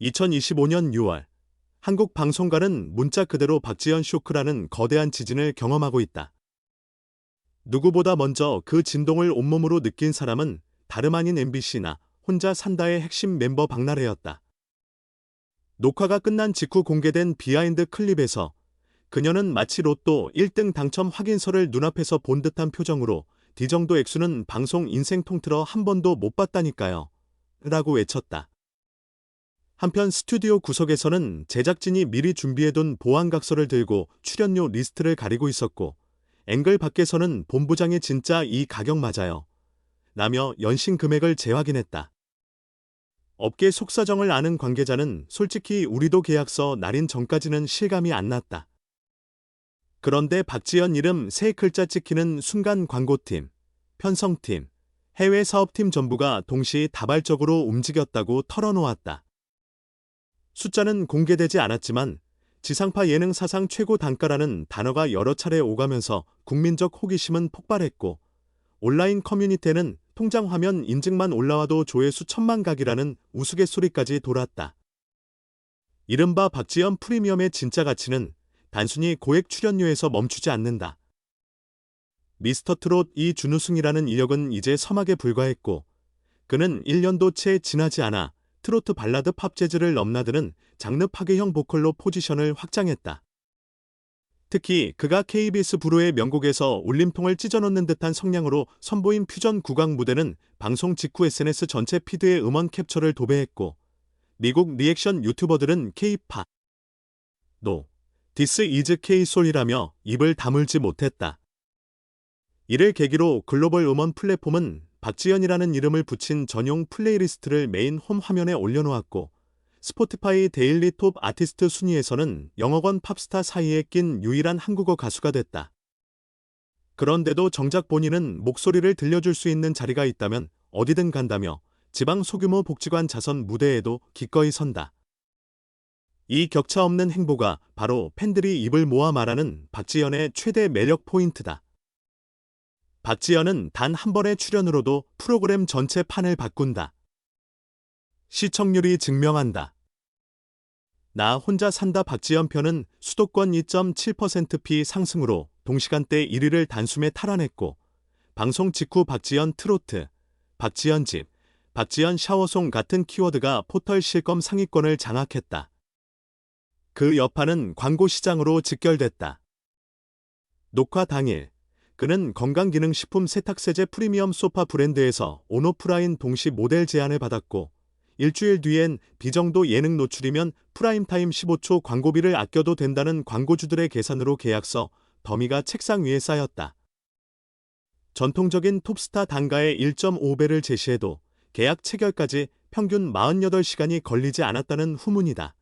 2025년 6월 한국 방송가는 문자 그대로 박지현 쇼크라는 거대한 지진을 경험하고 있다. 누구보다 먼저 그 진동을 온몸으로 느낀 사람은 다름 아닌 MBC나 혼자 산다의 핵심 멤버 박나래였다. 녹화가 끝난 직후 공개된 비하인드 클립에서 그녀는 마치 로또 1등 당첨 확인서를 눈앞에서 본 듯한 표정으로 디정도 액수는 방송 인생 통틀어 한 번도 못 봤다니까요. 라고 외쳤다. 한편 스튜디오 구석에서는 제작진이 미리 준비해둔 보안각서를 들고 출연료 리스트를 가리고 있었고 앵글 밖에서는 본부장이 진짜 이 가격 맞아요. 라며 연신 금액을 재확인했다. 업계 속사정을 아는 관계자는 솔직히 우리도 계약서 날인 전까지는 실감이 안 났다. 그런데 박지연 이름 세 글자 찍히는 순간 광고팀, 편성팀, 해외 사업팀 전부가 동시 다발적으로 움직였다고 털어놓았다. 숫자는 공개되지 않았지만 지상파 예능 사상 최고 단가라는 단어가 여러 차례 오가면서 국민적 호기심은 폭발했고 온라인 커뮤니티에는 통장 화면 인증만 올라와도 조회수 천만 각이라는 우스갯소리까지 돌았다. 이른바 박지연 프리미엄의 진짜 가치는 단순히 고액 출연료에서 멈추지 않는다. 미스터 트롯 이 준우승이라는 이력은 이제 서막에 불과했고 그는 1년도 채 지나지 않아 트로트 발라드 팝 재즈를 넘나드는 장르 파괴형 보컬로 포지션을 확장했다. 특히 그가 KBS 부로의 명곡에서 울림통을 찢어놓는 듯한 성량으로 선보인 퓨전 국악 무대는 방송 직후 SNS 전체 피드의 음원 캡처를 도배했고 미국 리액션 유튜버들은 K-팝, 노, 디스 이즈 K-솔이라며 입을 다물지 못했다. 이를 계기로 글로벌 음원 플랫폼은 박지연이라는 이름을 붙인 전용 플레이리스트를 메인 홈 화면에 올려놓았고 스포티파이 데일리 톱 아티스트 순위에서는 영어권 팝스타 사이에 낀 유일한 한국어 가수가 됐다. 그런데도 정작 본인은 목소리를 들려줄 수 있는 자리가 있다면 어디든 간다며 지방 소규모 복지관 자선 무대에도 기꺼이 선다. 이 격차 없는 행보가 바로 팬들이 입을 모아 말하는 박지연의 최대 매력 포인트다. 박지연은 단 한 번의 출연으로도 프로그램 전체 판을 바꾼다. 시청률이 증명한다. 나 혼자 산다 박지연 편은 수도권 2.7%피 상승으로 동시간대 1위를 단숨에 탈환했고 방송 직후 박지연 트로트, 박지연 집, 박지연 샤워송 같은 키워드가 포털 실검 상위권을 장악했다. 그 여파는 광고 시장으로 직결됐다. 녹화 당일 그는 건강기능식품 세탁세제 프리미엄 소파 브랜드에서 온오프라인 동시 모델 제안을 받았고 일주일 뒤엔 비정도 예능 노출이면 프라임타임 15초 광고비를 아껴도 된다는 광고주들의 계산으로 계약서 더미가 책상 위에 쌓였다. 전통적인 톱스타 단가의 1.5배를 제시해도 계약 체결까지 평균 48시간이 걸리지 않았다는 후문이다.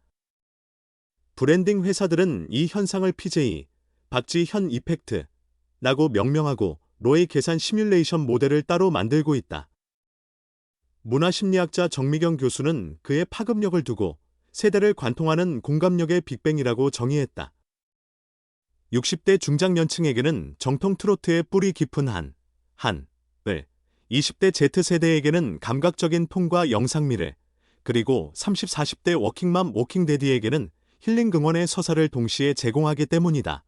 브랜딩 회사들은 이 현상을 PJ, 박지현 이펙트, 라고 명명하고 로의 계산 시뮬레이션 모델을 따로 만들고 있다. 문화심리학자 정미경 교수는 그의 파급력을 두고 세대를 관통하는 공감력의 빅뱅이라고 정의했다. 60대 중장년층에게는 정통 트로트의 뿌리 깊은 한, 한, 을, 20대 Z세대에게는 감각적인 톤과 영상미를, 그리고 30, 40대 워킹맘 워킹데디에게는 힐링 긍원의 서사를 동시에 제공하기 때문이다.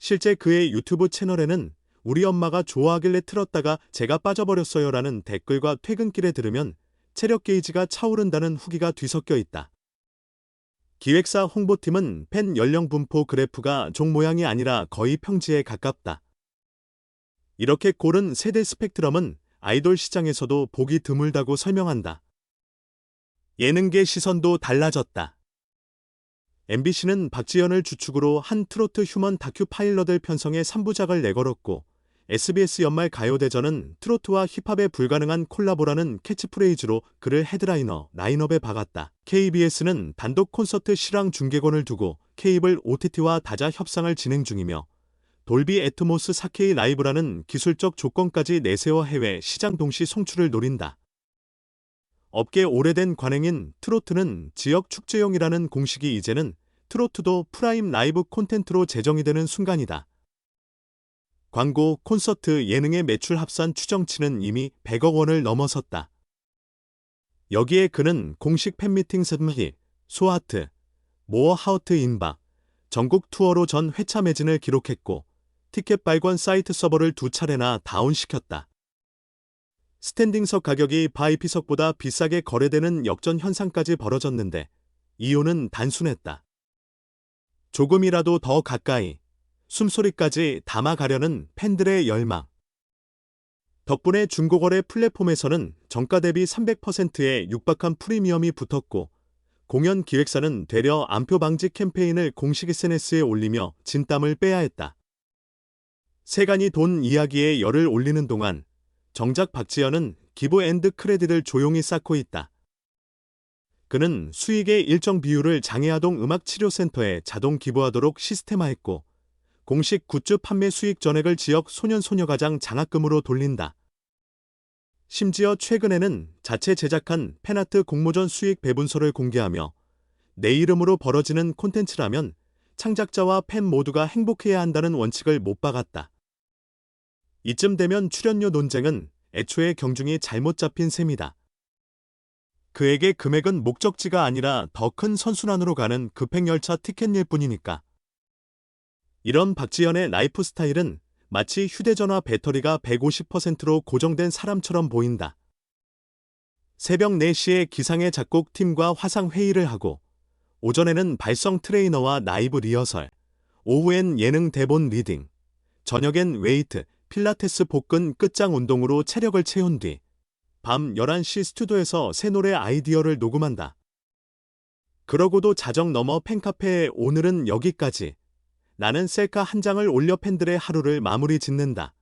실제 그의 유튜브 채널에는 우리 엄마가 좋아하길래 틀었다가 제가 빠져버렸어요 라는 댓글과 퇴근길에 들으면 체력 게이지가 차오른다는 후기가 뒤섞여 있다. 기획사 홍보팀은 팬 연령 분포 그래프가 종 모양이 아니라 거의 평지에 가깝다. 이렇게 고른 세대 스펙트럼은 아이돌 시장에서도 보기 드물다고 설명한다. 예능계 시선도 달라졌다. MBC는 박지연을 주축으로 한 트로트 휴먼 다큐 파일럿을 편성해 3부작을 내걸었고 SBS 연말 가요대전은 트로트와 힙합에 불가능한 콜라보라는 캐치프레이즈로 그를 헤드라이너 라인업에 박았다. KBS는 단독 콘서트 실황 중계권을 두고 케이블 OTT와 다자 협상을 진행 중이며 돌비 애트모스 4K 라이브라는 기술적 조건까지 내세워 해외 시장 동시 송출을 노린다. 업계 오래된 관행인 트로트는 지역 축제용이라는 공식이 이제는 트로트도 프라임 라이브 콘텐츠로 제정이 되는 순간이다. 광고, 콘서트, 예능의 매출 합산 추정치는 이미 100억 원을 넘어섰다. 여기에 그는 공식 팬미팅 습리, 소하트, 모어하우트 인박, 전국 투어로 전 회차 매진을 기록했고 티켓 발권 사이트 서버를 두 차례나 다운시켰다. 스탠딩석 가격이 VIP석보다 비싸게 거래되는 역전 현상까지 벌어졌는데 이유는 단순했다. 조금이라도 더 가까이 숨소리까지 담아가려는 팬들의 열망. 덕분에 중고거래 플랫폼에서는 정가 대비 300%의 육박한 프리미엄이 붙었고 공연 기획사는 되려 안표 방지 캠페인을 공식 SNS에 올리며 진땀을 빼야 했다. 세간이 돈 이야기에 열을 올리는 동안 정작 박지현은 기부 앤드 크레딧을 조용히 쌓고 있다. 그는 수익의 일정 비율을 장애아동 음악치료센터에 자동 기부하도록 시스템화했고 공식 굿즈 판매 수익 전액을 지역 소년소녀가장 장학금으로 돌린다. 심지어 최근에는 자체 제작한 팬아트 공모전 수익 배분서를 공개하며 내 이름으로 벌어지는 콘텐츠라면 창작자와 팬 모두가 행복해야 한다는 원칙을 못 박았다. 이쯤 되면 출연료 논쟁은 애초에 경중이 잘못 잡힌 셈이다. 그에게 금액은 목적지가 아니라 더 큰 선순환으로 가는 급행열차 티켓일 뿐이니까. 이런 박지현의 라이프 스타일은 마치 휴대전화 배터리가 150%로 고정된 사람처럼 보인다. 새벽 4시에 기상의 작곡팀과 화상회의를 하고, 오전에는 발성 트레이너와 라이브 리허설, 오후엔 예능 대본 리딩, 저녁엔 웨이트, 필라테스 복근 끝장 운동으로 체력을 채운 뒤, 밤 11시 스튜디오에서 새 노래 아이디어를 녹음한다. 그러고도 자정 넘어 팬카페에 오늘은 여기까지. 나는 셀카 한 장을 올려 팬들의 하루를 마무리 짓는다.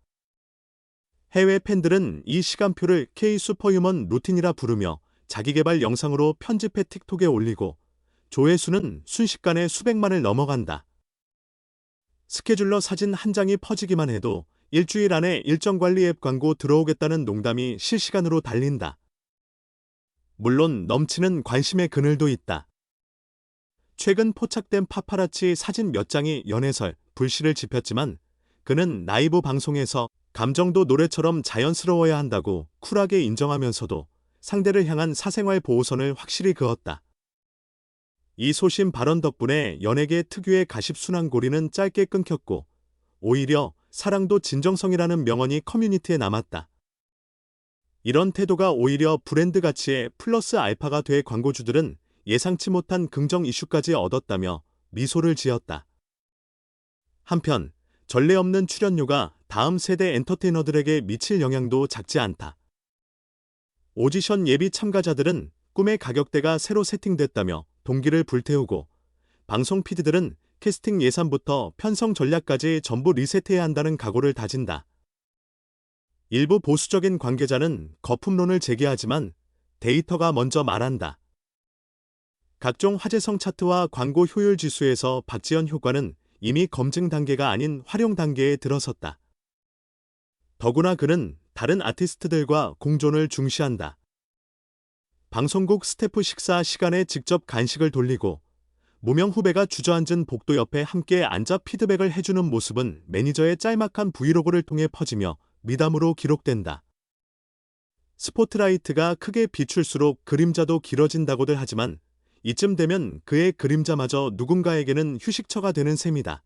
해외 팬들은 이 시간표를 K-슈퍼휴먼 루틴이라 부르며 자기 개발 영상으로 편집해 틱톡에 올리고 조회수는 순식간에 수백만을 넘어간다. 스케줄러 사진 한 장이 퍼지기만 해도 일주일 안에 일정 관리 앱 광고 들어오겠다는 농담이 실시간으로 달린다. 물론 넘치는 관심의 그늘도 있다. 최근 포착된 파파라치 사진 몇 장이 연애설, 불씨를 지폈지만 그는 라이브 방송에서 감정도 노래처럼 자연스러워야 한다고 쿨하게 인정하면서도 상대를 향한 사생활 보호선을 확실히 그었다. 이 소심 발언 덕분에 연예계 특유의 가십순환 고리는 짧게 끊겼고 오히려 사랑도 진정성이라는 명언이 커뮤니티에 남았다. 이런 태도가 오히려 브랜드 가치의 플러스 알파가 돼 광고주들은 예상치 못한 긍정 이슈까지 얻었다며 미소를 지었다. 한편 전례 없는 출연료가 다음 세대 엔터테이너들에게 미칠 영향도 작지 않다. 오디션 예비 참가자들은 꿈의 가격대가 새로 세팅됐다며 동기를 불태우고 방송 PD들은 캐스팅 예산부터 편성 전략까지 전부 리셋해야 한다는 각오를 다진다. 일부 보수적인 관계자는 거품론을 제기하지만 데이터가 먼저 말한다. 각종 화제성 차트와 광고 효율 지수에서 박지현 효과는 이미 검증 단계가 아닌 활용 단계에 들어섰다. 더구나 그는 다른 아티스트들과 공존을 중시한다. 방송국 스태프 식사 시간에 직접 간식을 돌리고 무명 후배가 주저앉은 복도 옆에 함께 앉아 피드백을 해주는 모습은 매니저의 짤막한 브이로그를 통해 퍼지며 미담으로 기록된다. 스포트라이트가 크게 비출수록 그림자도 길어진다고들 하지만 이쯤 되면 그의 그림자마저 누군가에게는 휴식처가 되는 셈이다.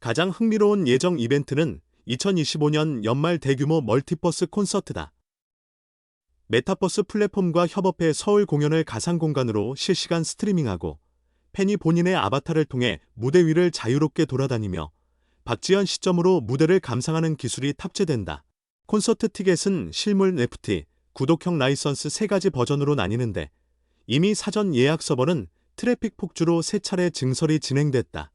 가장 흥미로운 예정 이벤트는 2025년 연말 대규모 멀티버스 콘서트다. 메타버스 플랫폼과 협업해 서울 공연을 가상 공간으로 실시간 스트리밍하고 팬이 본인의 아바타를 통해 무대 위를 자유롭게 돌아다니며 박지현 시점으로 무대를 감상하는 기술이 탑재된다. 콘서트 티켓은 실물 NFT, 구독형 라이선스 세 가지 버전으로 나뉘는데 이미 사전 예약 서버는 트래픽 폭주로 세 차례 증설이 진행됐다.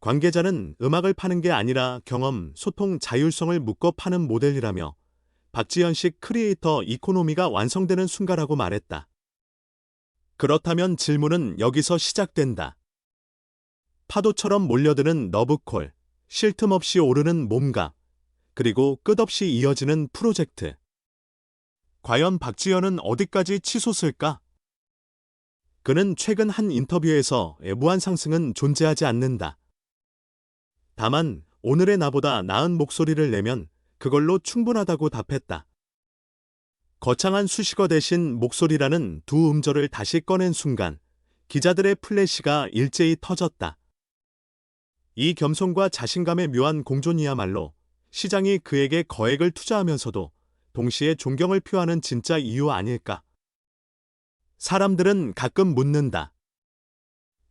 관계자는 음악을 파는 게 아니라 경험, 소통, 자율성을 묶어 파는 모델이라며 박지현식 크리에이터 이코노미가 완성되는 순간이라고 말했다. 그렇다면 질문은 여기서 시작된다. 파도처럼 몰려드는 너브콜, 쉴 틈 없이 오르는 몸값, 그리고 끝없이 이어지는 프로젝트. 과연 박지현은 어디까지 치솟을까? 그는 최근 한 인터뷰에서 무한 상승은 존재하지 않는다. 다만 오늘의 나보다 나은 목소리를 내면 그걸로 충분하다고 답했다. 거창한 수식어 대신 목소리라는 두 음절을 다시 꺼낸 순간 기자들의 플래시가 일제히 터졌다. 이 겸손과 자신감의 묘한 공존이야말로 시장이 그에게 거액을 투자하면서도 동시에 존경을 표하는 진짜 이유 아닐까. 사람들은 가끔 묻는다.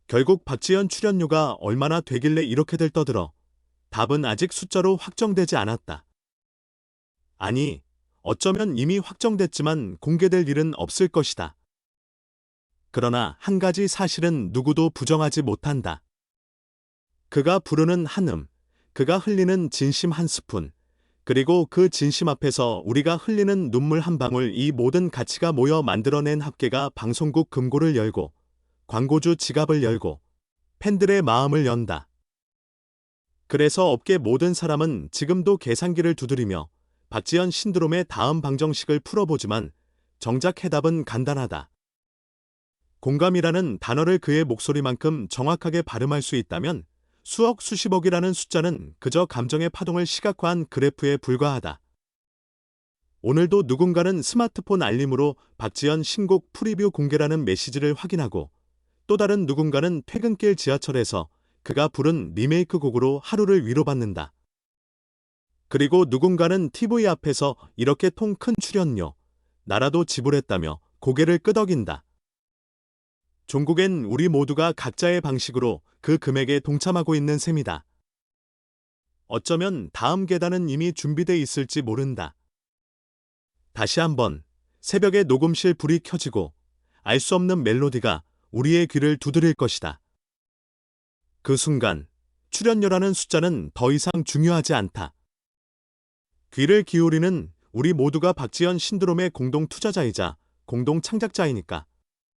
결국 박지현 출연료가 얼마나 되길래 이렇게들 떠들어? 답은 아직 숫자로 확정되지 않았다. 아니, 어쩌면 이미 확정됐지만 공개될 일은 없을 것이다. 그러나 한 가지 사실은 누구도 부정하지 못한다. 그가 부르는 한 음, 그가 흘리는 진심 한 스푼, 그리고 그 진심 앞에서 우리가 흘리는 눈물 한 방울 이 모든 가치가 모여 만들어낸 합계가 방송국 금고를 열고 광고주 지갑을 열고 팬들의 마음을 연다. 그래서 업계 모든 사람은 지금도 계산기를 두드리며 박지현 신드롬의 다음 방정식을 풀어보지만 정작 해답은 간단하다. 공감이라는 단어를 그의 목소리만큼 정확하게 발음할 수 있다면 수억 수십억이라는 숫자는 그저 감정의 파동을 시각화한 그래프에 불과하다. 오늘도 누군가는 스마트폰 알림으로 박지현 신곡 프리뷰 공개라는 메시지를 확인하고 또 다른 누군가는 퇴근길 지하철에서 그가 부른 리메이크 곡으로 하루를 위로받는다. 그리고 누군가는 TV 앞에서 이렇게 통 큰 출연료, 나라도 지불했다며 고개를 끄덕인다. 종국엔 우리 모두가 각자의 방식으로 그 금액에 동참하고 있는 셈이다. 어쩌면 다음 계단은 이미 준비돼 있을지 모른다. 다시 한번 새벽에 녹음실 불이 켜지고 알 수 없는 멜로디가 우리의 귀를 두드릴 것이다. 그 순간 출연료라는 숫자는 더 이상 중요하지 않다. 귀를 기울이는 우리 모두가 박지현 신드롬의 공동 투자자이자 공동 창작자이니까.